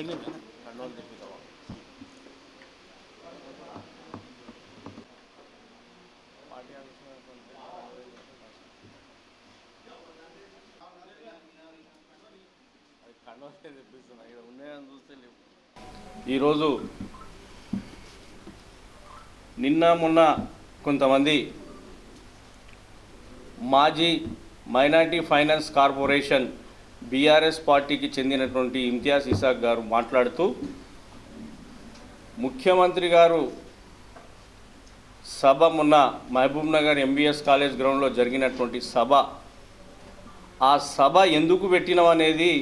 తగిలిందా చూస్తే లేవు ఈరోజు నిన్న మొన్న కొంతమంది మాజీ మైనార్టీ ఫైనాన్స్ కార్పొరేషన్ బీఆర్ఎస్ పార్టీకి చెందినటువంటి ఇమ్తియాజ్ ఇసాక్ గారు మాట్లాడుతూ ముఖ్యమంత్రి గారు సభ మొన్న మహబూబ్ నగర్ ఎంబీఎస్ కాలేజ్ గ్రౌండ్లో జరిగినటువంటి సభ. ఆ సభ ఎందుకు పెట్టినాం అనేది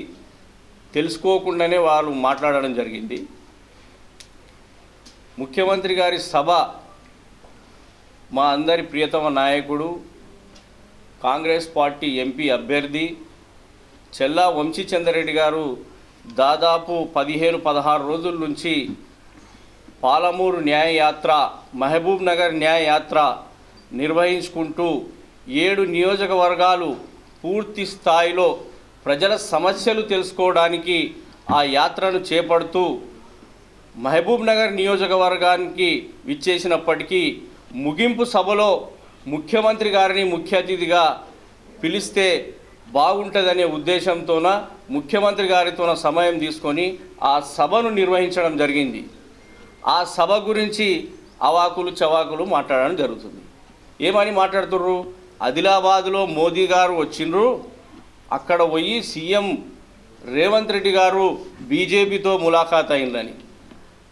తెలుసుకోకుండానే వాళ్ళు మాట్లాడడం జరిగింది. ముఖ్యమంత్రి గారి సభ మా అందరి ప్రియతమ నాయకుడు కాంగ్రెస్ పార్టీ ఎంపీ అభ్యర్థి చెల్లా వంశీచంద్రరెడ్డి గారు దాదాపు పదిహేను పదహారు రోజుల నుంచి పాలమూరు న్యాయయాత్ర మహబూబ్ నగర్ న్యాయయాత్ర నిర్వహించుకుంటూ ఏడు నియోజకవర్గాలు పూర్తి స్థాయిలో ప్రజల సమస్యలు తెలుసుకోవడానికి ఆ యాత్రను చేపడుతూ మహబూబ్ నగర్ నియోజకవర్గానికి విచ్చేసినప్పటికీ ముగింపు సభలో ముఖ్యమంత్రి గారిని ముఖ్య అతిథిగా పిలిస్తే బాగుంటుందనే ఉద్దేశంతోన ముఖ్యమంత్రి గారితోన సమయం తీసుకొని ఆ సభను నిర్వహించడం జరిగింది. ఆ సభ గురించి అవాకులు చవాకులు మాట్లాడడం జరుగుతుంది. ఏమని మాట్లాడుతుర్రు? ఆదిలాబాద్లో మోదీ గారు వచ్చిండ్రు. అక్కడ పోయి సీఎం రేవంత్ రెడ్డి గారు బీజేపీతో ములాఖాత్ అయిందని.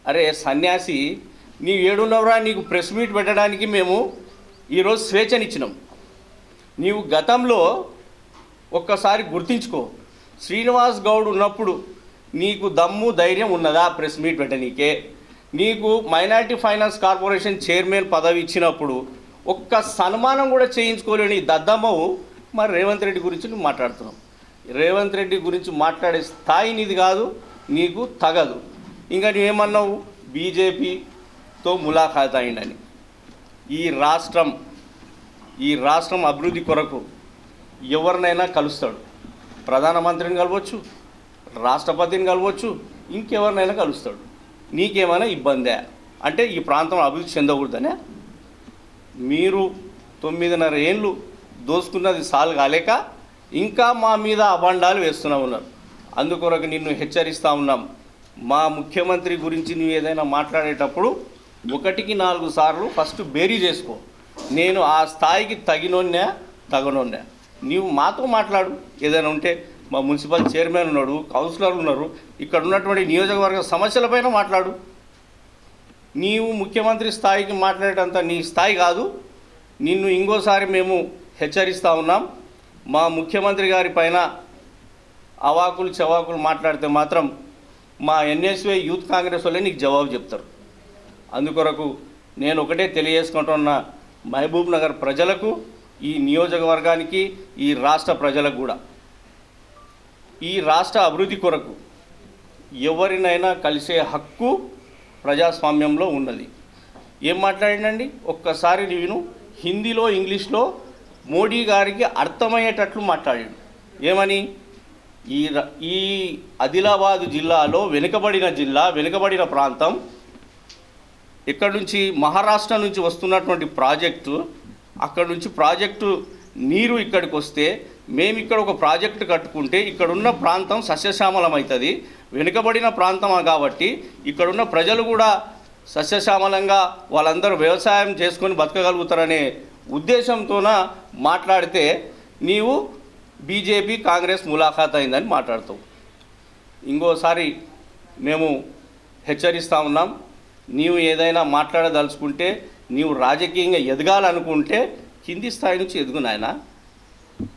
అరే సన్యాసి నీవు ఏడున్నవరా నీకు ప్రెస్ మీట్ పెట్టడానికి మేము ఈరోజు స్వేచ్ఛనిచ్చినాం. నీవు గతంలో ఒక్కసారి గుర్తించుకో. శ్రీనివాస్ గౌడ్ ఉన్నప్పుడు నీకు దమ్ము ధైర్యం ఉన్నదా? ప్రెస్ మీట్ పెట్టనీకే నీకు. మైనారిటీ ఫైనాన్స్ కార్పొరేషన్ చైర్మన్ పదవి ఇచ్చినప్పుడు ఒక్క సన్మానం కూడా చేయించుకోలేని దద్దమ్మవు మరి రేవంత్ రెడ్డి గురించి నువ్వు మాట్లాడుతున్నావు. రేవంత్ రెడ్డి గురించి మాట్లాడే స్థాయి నీది కాదు నీకు తగదు. ఇంకా నువ్వేమన్నావు? బీజేపీతో ములాఖాత్ అయిందని ఈ రాష్ట్రం ఈ రాష్ట్రం అభివృద్ధి కొరకు ఎవరినైనా కలుస్తాడు. ప్రధానమంత్రిని కలవచ్చు రాష్ట్రపతిని కలవచ్చు ఇంకెవరినైనా కలుస్తాడు. నీకేమైనా ఇబ్బందే? అంటే ఈ ప్రాంతం అభివృద్ధి చెందకూడదనే? మీరు తొమ్మిదిన్నర ఏళ్ళు దోసుకున్నది సాలు కాలేక ఇంకా మా మీద అభండాలు వేస్తూనే ఉన్నారు. అందుకొరకు నిన్ను హెచ్చరిస్తూ ఉన్నాం. మా ముఖ్యమంత్రి గురించి నువ్వు ఏదైనా మాట్లాడేటప్పుడు ఒకటికి నాలుగు సార్లు ఫస్ట్ బేరీ చేసుకో. నేను ఆ స్థాయికి తగినోన్నే తగనోన్నే నీవు మాతో మాట్లాడు. ఏదైనా ఉంటే మా మున్సిపల్ చైర్మన్ ఉన్నాడు కౌన్సిలర్ ఉన్నారు ఇక్కడ ఉన్నటువంటి నియోజకవర్గ సమస్యలపైన మాట్లాడు. నీవు ముఖ్యమంత్రి స్థాయికి మాట్లాడేటంత నీ స్థాయి కాదు. నిన్ను ఇంకోసారి మేము హెచ్చరిస్తూ ఉన్నాం. మా ముఖ్యమంత్రి గారి పైన అవాకులు చవాకులు మాట్లాడితే మాత్రం మా ఎన్ఎస్వై యూత్ కాంగ్రెస్ వాళ్ళే నీకు జవాబు చెప్తారు. అందుకొరకు నేను ఒకటే తెలియజేసుకుంటున్న మహబూబ్ నగర్ ప్రజలకు ఈ నియోజకవర్గానికి ఈ రాష్ట్ర ప్రజలకు కూడా. ఈ రాష్ట్ర అభివృద్ధి కొరకు ఎవరినైనా కలిసే హక్కు ప్రజాస్వామ్యంలో ఉన్నది. ఏం మాట్లాడిండండి? ఒక్కసారి నేను హిందీలో ఇంగ్లీష్లో మోడీ గారికి అర్థమయ్యేటట్లు మాట్లాడాడు. ఏమని? ఈ ఈ ఆదిలాబాద్ జిల్లాలో వెనుకబడిన జిల్లా వెనుకబడిన ప్రాంతం ఇక్కడ నుంచి? మహారాష్ట్ర నుంచి వస్తున్నటువంటి ప్రాజెక్టు అక్కడ నుంచి ప్రాజెక్టు నీరు ఇక్కడికి వస్తే మేము ఇక్కడ ఒక ప్రాజెక్టు కట్టుకుంటే ఇక్కడున్న ప్రాంతం సస్యశ్యామలం అవుతుంది వెనుకబడిన ప్రాంతం కాబట్టి ఇక్కడున్న ప్రజలు కూడా సస్యశ్యామలంగా వాళ్ళందరూ వ్యవసాయం చేసుకొని బతకగలుగుతారనే ఉద్దేశంతోన మాట్లాడితే నీవు బీజేపీ కాంగ్రెస్ ములాఖాత్ అయిందని మాట్లాడతావు. ఇంకోసారి మేము హెచ్చరిస్తూ ఉన్నాం. నీవు ఏదైనా మాట్లాడదలుచుకుంటే నీవు రాజకీయంగా ఎదగాలనుకుంటే కింది స్థాయి నుంచి ఎదుగు నాయన.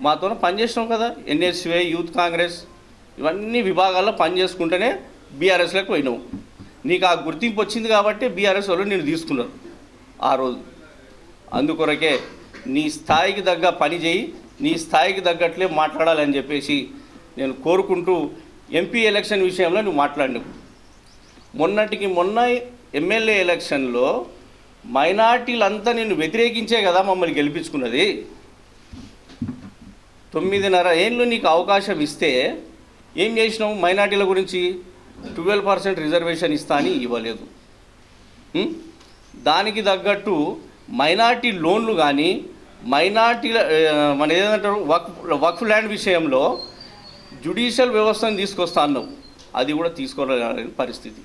మాతో పనిచేసినాం కదా ఎన్ఎస్వే యూత్ కాంగ్రెస్ ఇవన్నీ విభాగాల్లో పనిచేసుకుంటేనే బీఆర్ఎస్లోకి పోయినావు నీకు ఆ గుర్తింపు వచ్చింది కాబట్టి బీఆర్ఎస్ వాళ్ళు నేను తీసుకున్నారు ఆ రోజు. అందుకొరకే నీ స్థాయికి తగ్గ పని చేయి నీ స్థాయికి తగ్గట్లే మాట్లాడాలని చెప్పేసి నేను కోరుకుంటూ ఎంపీ ఎలక్షన్ విషయంలో నువ్వు మాట్లాడినావు. మొన్నటికి మొన్న ఎమ్మెల్యే ఎలక్షన్లో మైనార్టీలంతా నిన్ను వ్యతిరేకించే కదా మమ్మల్ని గెలిపించుకున్నది. తొమ్మిదిన్నర ఏళ్ళు నీకు అవకాశం ఇస్తే ఏం చేసినావు? మైనార్టీల గురించి ట్వెల్వ్ పర్సెంట్ రిజర్వేషన్ ఇస్తా అని ఇవ్వలేదు. దానికి తగ్గట్టు మైనార్టీ లోన్లు కానీ మైనార్టీల మన ఏదంటారు వక్ వక్ఫ్ ల్యాండ్ విషయంలో జ్యుడిషియల్ వ్యవస్థను తీసుకొస్తా అన్నావు. అది కూడా తీసుకోలేని పరిస్థితి.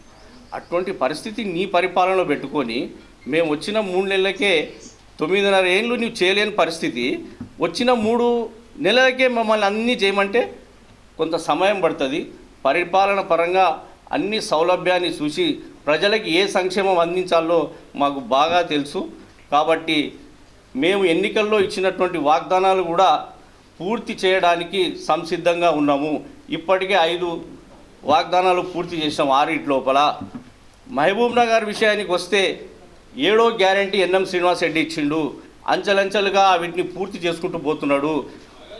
అటువంటి పరిస్థితి నీ పరిపాలనలో పెట్టుకొని మేము వచ్చిన మూడు నెలలకే తొమ్మిదిన్నర ఏళ్ళు నువ్వు చేయలేని పరిస్థితి. వచ్చిన మూడు నెలలకే మమ్మల్ని అన్నీ చేయమంటే కొంత సమయం పడుతుంది. పరిపాలన పరంగా అన్ని సౌలభ్యాన్ని చూసి ప్రజలకి ఏ సంక్షేమం అందించాలో మాకు బాగా తెలుసు. కాబట్టి మేము ఎన్నికల్లో ఇచ్చినటువంటి వాగ్దానాలు కూడా పూర్తి చేయడానికి సంసిద్ధంగా ఉన్నాము. ఇప్పటికే ఐదు వాగ్దానాలు పూర్తి చేసాం ఆరిటి లోపల. మహబూబ్నగర్ విషయానికి వస్తే ఏడో గ్యారంటీ ఎన్ఎం శ్రీనివాస్ రెడ్డి ఇచ్చిండు. అంచెలంచెలుగా వీటిని పూర్తి చేసుకుంటూ పోతున్నాడు.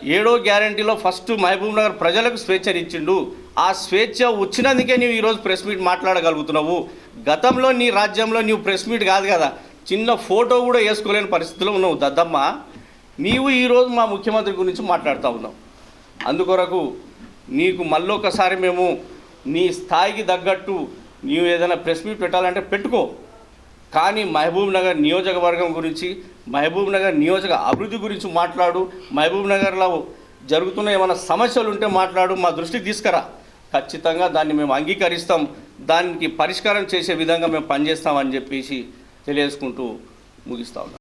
ఏడో గ్యారంటీలో ఫస్ట్ మహబూబ్నగర్ ప్రజలకు ప్రజలకు స్వేచ్ఛనిచ్చిండు. ఆ స్వేచ్ఛ వచ్చినందుకే నీవు ఈరోజు ప్రెస్ మీట్ మాట్లాడగలుగుతున్నావు. గతంలో నీ రాజ్యంలో నీవు ప్రెస్ మీట్ కాదు కదా. చిన్న ఫోటో కూడా వేసుకోలేని పరిస్థితిలో ఉన్నావు దద్దమ్మ. నీవు ఈరోజు మా ముఖ్యమంత్రి గురించి మాట్లాడుతూ ఉన్నావు. అందుకొరకు నీకు మళ్ళొకసారి మేము నీ స్థాయికి తగ్గట్టు నీవు ఏదైనా ప్రెస్ మీట్ పెట్టాలంటే పెట్టుకో. కానీ మహబూబ్ నగర్ నియోజకవర్గం గురించి మహబూబ్ నగర్ నియోజక అభివృద్ధి గురించి మాట్లాడు. మహబూబ్ నగర్లో జరుగుతున్న ఏమైనా సమస్యలు ఉంటే మాట్లాడు మా దృష్టికి తీసుకురా. ఖచ్చితంగా దాన్ని మేము అంగీకరిస్తాం. దానికి పరిష్కారం చేసే విధంగా మేము పనిచేస్తామని చెప్పేసి తెలియజేసుకుంటూ ముగిస్తా